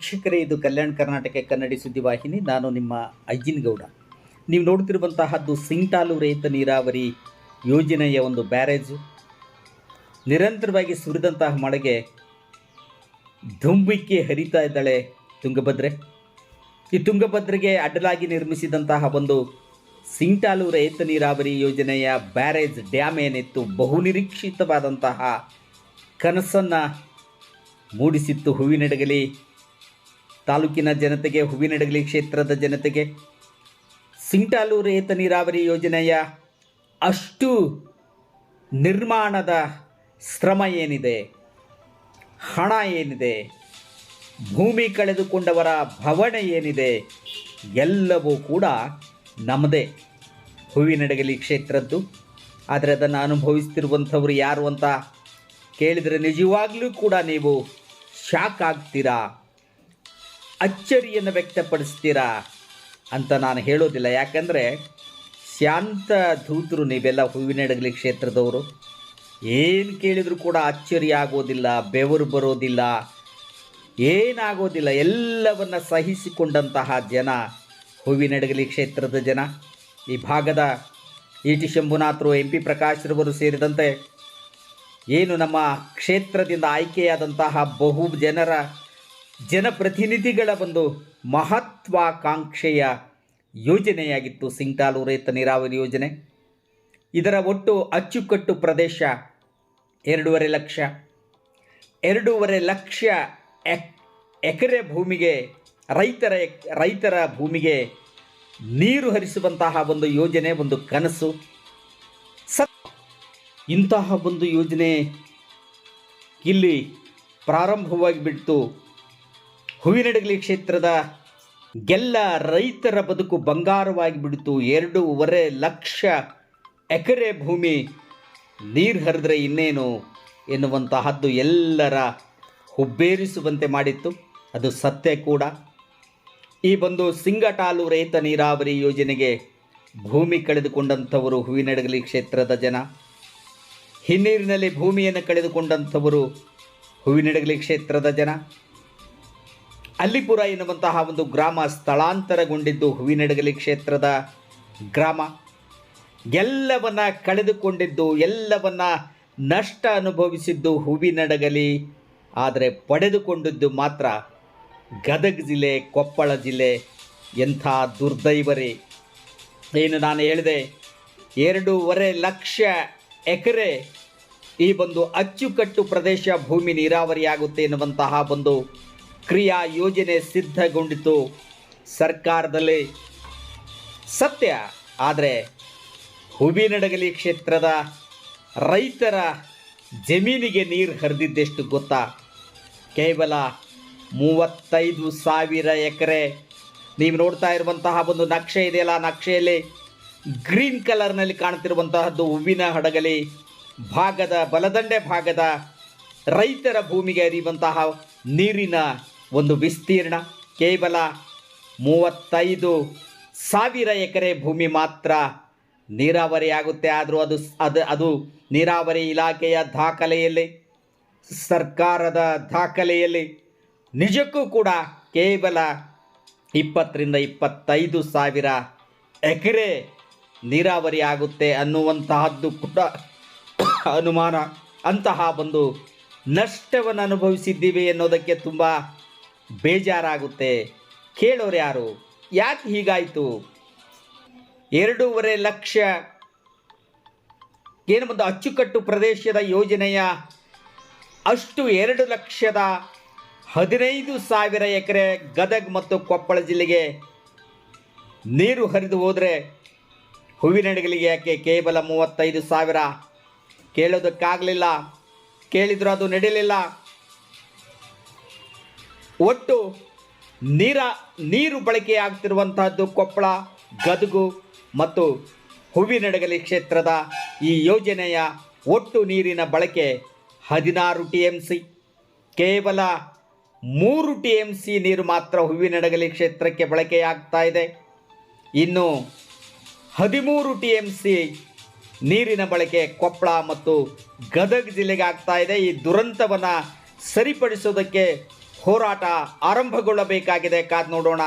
ವೀಕ್ಷಕರೇ, ಇದು ಕಲ್ಯಾಣ ಕರ್ನಾಟಕ ಕನ್ನಡಿ ಸುದ್ದಿವಾಹಿನಿ ನಾನು ನಿಮ್ಮ ಅಜ್ಜಿನ್ ಗೌಡ. ನೀವು ನೋಡ್ತಿರುವಂತಹದ್ದು ಸಿಂಗ್ಟಾಲು ರೈತ ನೀರಾವರಿ ಯೋಜನೆಯ ಒಂದು ಬ್ಯಾರೇಜು. ನಿರಂತರವಾಗಿ ಸುರಿದಂತಹ ಮಳೆಗೆ ಧುಂಬಿಕ್ಕಿ ಹರಿತಾ ಇದ್ದಾಳೆ ತುಂಗಭದ್ರೆ. ಈ ತುಂಗಭದ್ರೆಗೆ ಅಡ್ಡಲಾಗಿ ನಿರ್ಮಿಸಿದಂತಹ ಒಂದು ಸಿಂಗ್ಟಾಲು ರೈತ ನೀರಾವರಿ ಯೋಜನೆಯ ಬ್ಯಾರೇಜ್ ಡ್ಯಾಮ್ ಏನಿತ್ತು ಬಹುನಿರೀಕ್ಷಿತವಾದಂತಹ ಕನಸನ್ನು ಮೂಡಿಸಿತ್ತು ಹೂವಿನಡಗಲಿ ತಾಲೂಕಿನ ಜನತೆಗೆ ಹೂವಿನಡಗಲಿ ಕ್ಷೇತ್ರದ ಜನತೆಗೆ ಸಿಂಟಾಲು ರೇತ ನೀರಾವರಿ ಯೋಜನೆಯ ಅಷ್ಟು ನಿರ್ಮಾಣದ ಶ್ರಮ ಏನಿದೆ, ಹಣ ಏನಿದೆ, ಭೂಮಿ ಕಳೆದುಕೊಂಡವರ ಭವಣೆ ಏನಿದೆ, ಎಲ್ಲವೂ ಕೂಡ ನಮ್ಮದೇ. ಹೂವಿನಡಗಲಿ ಕ್ಷೇತ್ರದ್ದು. ಆದರೆ ಅದನ್ನು ಅನುಭವಿಸ್ತಿರುವಂಥವ್ರು ಯಾರು ಅಂತ ಕೇಳಿದರೆ ನಿಜವಾಗಲೂ ಕೂಡ ನೀವು ಶಾಕ್ ಆಗ್ತೀರಾ? ಅಚ್ಚರಿಯನ್ನು ವ್ಯಕ್ತಪಡಿಸ್ತೀರಾ ಅಂತ ನಾನು ಹೇಳೋದಿಲ್ಲ. ಯಾಕಂದರೆ ಶಾಂತ ಧೂತರು ನೀವೆಲ್ಲ ಹೂವಿನಡಗಲಿ ಕ್ಷೇತ್ರದವರು. ಏನು ಕೇಳಿದರೂ ಕೂಡ ಅಚ್ಚರಿ ಆಗೋದಿಲ್ಲ, ಬೆವರು ಬರೋದಿಲ್ಲ, ಏನಾಗೋದಿಲ್ಲ. ಎಲ್ಲವನ್ನು ಸಹಿಸಿಕೊಂಡಂತಹ ಜನ ಹೂವಿನಡಗಲಿ ಕ್ಷೇತ್ರದ ಜನ. ಈ ಭಾಗದ ಇ ಟಿ ಶಂಭುನಾಥರು, ಎಂ ಪಿ ಪ್ರಕಾಶ್ರವರು ಸೇರಿದಂತೆ ಏನು ನಮ್ಮ ಕ್ಷೇತ್ರದಿಂದ ಆಯ್ಕೆಯಾದಂತಹ ಬಹು ಜನರ ಜನಪ್ರತಿನಿಧಿಗಳ ಒಂದು ಮಹತ್ವಾಕಾಂಕ್ಷೆಯ ಯೋಜನೆಯಾಗಿತ್ತು ಸಿಂಗ್ಟಾಲು ರೈತ ನೀರಾವರಿ ಯೋಜನೆ. ಇದರ ಒಟ್ಟು ಅಚ್ಚುಕಟ್ಟು ಪ್ರದೇಶ ಎರಡೂವರೆ ಲಕ್ಷ. ಎರಡೂವರೆ ಲಕ್ಷ ಎಕ್, ಎಕರೆ ಭೂಮಿಗೆ, ರೈತರ ರೈತರ ಭೂಮಿಗೆ ನೀರು ಹರಿಸುವಂತಹ ಒಂದು ಯೋಜನೆ, ಒಂದು ಕನಸು. ಸತ್, ಇಂತಹ ಒಂದು ಯೋಜನೆ ಇಲ್ಲಿ ಪ್ರಾರಂಭವಾಗಿ ಬಿಟ್ಟು ಹೂವಿನಡಗಲಿ ಕ್ಷೇತ್ರದ ಗೆಲ್ಲ ರೈತರ ಬದುಕು ಬಂಗಾರವಾಗಿ ಬಿಡ್ತು. ಎರಡೂವರೆ ಲಕ್ಷ ಎಕರೆ ಭೂಮಿ ನೀರು ಹರಿದ್ರೆ ಇನ್ನೇನು ಎನ್ನುವಂತಹದ್ದು ಎಲ್ಲರ ಹುಬ್ಬೇರಿಸುವಂತೆ ಮಾಡಿತ್ತು. ಅದು ಸತ್ಯ ಕೂಡ. ಈ ಬಂದು ಸಿಂಗಟಾಲು ರೈತ ನೀರಾವರಿ ಯೋಜನೆಗೆ ಭೂಮಿ ಕಳೆದುಕೊಂಡಂಥವರು ಹೂವಿನಡಗಲಿ ಕ್ಷೇತ್ರದ ಜನ. ಹಿನ್ನೀರಿನಲ್ಲಿ ಭೂಮಿಯನ್ನು ಕಳೆದುಕೊಂಡಂಥವರು ಹೂವಿನಡಗಲಿ ಕ್ಷೇತ್ರದ ಜನ. ಅಲ್ಲಿಪುರ ಎನ್ನುವಂತಹ ಒಂದು ಗ್ರಾಮ ಸ್ಥಳಾಂತರಗೊಂಡಿದ್ದು ಹೂವಿನಡಗಲಿ ಕ್ಷೇತ್ರದ ಗ್ರಾಮ. ಎಲ್ಲವನ್ನ ಕಳೆದುಕೊಂಡಿದ್ದು, ಎಲ್ಲವನ್ನ ನಷ್ಟ ಅನುಭವಿಸಿದ್ದು ಹೂವಿನಡಗಲಿ, ಆದರೆ ಪಡೆದುಕೊಂಡಿದ್ದು ಮಾತ್ರ ಗದಗ ಜಿಲ್ಲೆ, ಕೊಪ್ಪಳ ಜಿಲ್ಲೆ, ಎಂಥ ದುರ್ದೈವರಿ. ಏನು ನಾನು ಹೇಳಿದೆ, ಎರಡೂವರೆ ಲಕ್ಷ ಎಕರೆ ಈ ಒಂದು ಅಚ್ಚುಕಟ್ಟು ಪ್ರದೇಶ ಭೂಮಿ ನೀರಾವರಿಯಾಗುತ್ತೆ ಎನ್ನುವಂತಹ ಒಂದು ಕ್ರಿಯಾ ಯೋಜನೆ ಸಿದ್ಧಗೊಂಡಿತು. ಸರ್ಕಾರದಲ್ಲಿ ಸತ್ಯ, ಆದರೆ ಹುಬಿನಡಗಲಿ ಕ್ಷೇತ್ರದ ರೈತರ ಜಮೀನಿಗೆ ನೀರು ಹರಿದಿದ್ದೆಷ್ಟು ಗೊತ್ತಾ? ಕೇವಲ ಮೂವತ್ತೈದು ಸಾವಿರ ಎಕರೆ. ನೀವು ನೋಡ್ತಾ ಇರುವಂತಹ ಒಂದು ನಕ್ಷೆ ಇದೆಯಲ್ಲ ನಕ್ಷೆಯಲ್ಲಿ ಗ್ರೀನ್ ಕಲರ್ನಲ್ಲಿ ಕಾಣ್ತಿರುವಂತಹದ್ದು ಹೂವಿನ ಹಡಗಲಿ, ಭಾಗದ ಬಲದಂಡೆ ಭಾಗದ ರೈತರ ಭೂಮಿಗೆ ಹರಿಯುವಂತಹ ನೀರಿನ ಒಂದು ವಿಸ್ತೀರ್ಣ, ಕೇವಲ ಮೂವತ್ತೈದು ಸಾವಿರ ಎಕರೆ ಭೂಮಿ ಮಾತ್ರ ನೀರಾವರಿ ಆಗುತ್ತೆ. ಆದರೂ ಅದು ಅದು ಅದು ನೀರಾವರಿ ಇಲಾಖೆಯ ದಾಖಲೆಯಲ್ಲಿ, ಸರ್ಕಾರದ ದಾಖಲೆಯಲ್ಲಿ ನಿಜಕ್ಕೂ ಕೂಡ ಕೇವಲ ಇಪ್ಪತ್ತರಿಂದ ಇಪ್ಪತ್ತೈದು ಸಾವಿರ ಎಕರೆ ನೀರಾವರಿ ಆಗುತ್ತೆ ಅನ್ನುವಂತಹದ್ದು ಕೂಡ ಅನುಮಾನ. ಅಂತಹ ಒಂದು ನಷ್ಟವನ್ನು ಅನುಭವಿಸಿದ್ದೀವಿ ಅನ್ನೋದಕ್ಕೆ ತುಂಬ ಬೇಜಾರಾಗುತ್ತೆ. ಕೇಳೋರು ಯಾರು? ಯಾಕೆ ಹೀಗಾಯಿತು? ಎರಡೂವರೆ ಲಕ್ಷ. ಏನು ಒಂದು ಅಚ್ಚುಕಟ್ಟು ಪ್ರದೇಶದ ಯೋಜನೆಯ? ಅಷ್ಟು ಎರಡು ಲಕ್ಷದ ಹದಿನೈದು ಸಾವಿರ ಎಕರೆ ಗದಗ್ ಮತ್ತು ಕೊಪ್ಪಳ ಜಿಲ್ಲೆಗೆ ನೀರು ಹರಿದು ಹೋದರೆ ಹೂವಿನಡಗಲಿಗೆ ಯಾಕೆ ಕೇವಲ ಮೂವತ್ತೈದು ಸಾವಿರ? ಕೇಳೋದಕ್ಕಾಗಲಿಲ್ಲ. ಕೇಳಿದರೂ ಅದು ನಡೀಲಿಲ್ಲ ಒಟ್ಟು ನೀರ, ನೀರು ಬಳಕೆಯಾಗ್ತಿರುವಂತಹದ್ದು ಕೊಪ್ಪಳ, ಗದಗು ಮತ್ತು ಹೂವಿನಡಗಲಿ ಕ್ಷೇತ್ರದ ಈ ಯೋಜನೆಯ ಒಟ್ಟು ನೀರಿನ ಬಳಕೆ ಹದಿನಾರು ಟಿ ಎಂ ಸಿ. ಕೇವಲ ಮೂರು ಟಿ ಎಂ ಸಿ ನೀರು ಮಾತ್ರ ಹೂವಿನಡಗಲಿ ಕ್ಷೇತ್ರಕ್ಕೆ ಬಳಕೆಯಾಗ್ತಾ ಇದೆ. ಇನ್ನು ಹದಿಮೂರು ಟಿ ಎಂ ಸಿ ನೀರಿನ ಬಳಕೆ ಕೊಪ್ಪಳ ಮತ್ತು ಗದಗ ಜಿಲ್ಲೆಗೆ ಆಗ್ತಾ ಇದೆ. ಈ ದುರಂತವನ್ನು ಸರಿಪಡಿಸೋದಕ್ಕೆ ಹೋರಾಟ ಆರಂಭಗೊಳ್ಳಬೇಕಾಗಿದೆ. ಕಾದ್ ನೋಡೋಣ.